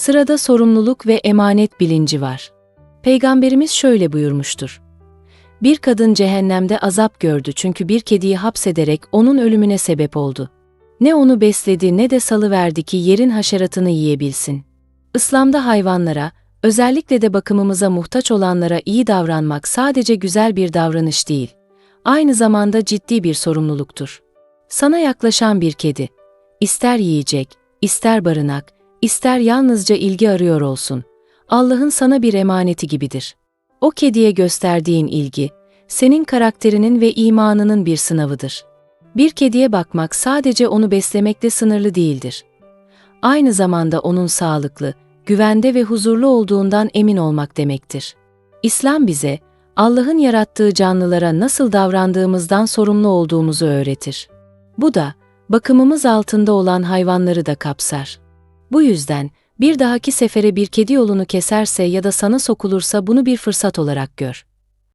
Sırada sorumluluk ve emanet bilinci var. Peygamberimiz şöyle buyurmuştur. Bir kadın cehennemde azap gördü çünkü bir kediyi hapsederek onun ölümüne sebep oldu. Ne onu besledi ne de salıverdi ki yerin haşeratını yiyebilsin. İslam'da hayvanlara, özellikle de bakımımıza muhtaç olanlara iyi davranmak sadece güzel bir davranış değil, aynı zamanda ciddi bir sorumluluktur. Sana yaklaşan bir kedi, ister yiyecek, ister barınak, ister yalnızca ilgi arıyor olsun, Allah'ın sana bir emaneti gibidir. O kediye gösterdiğin ilgi, senin karakterinin ve imanının bir sınavıdır. Bir kediye bakmak sadece onu beslemekle sınırlı değildir. Aynı zamanda onun sağlıklı, güvende ve huzurlu olduğundan emin olmak demektir. İslam bize, Allah'ın yarattığı canlılara nasıl davrandığımızdan sorumlu olduğumuzu öğretir. Bu da, bakımımız altında olan hayvanları da kapsar. Bu yüzden, bir dahaki sefere bir kedi yolunu keserse ya da sana sokulursa bunu bir fırsat olarak gör.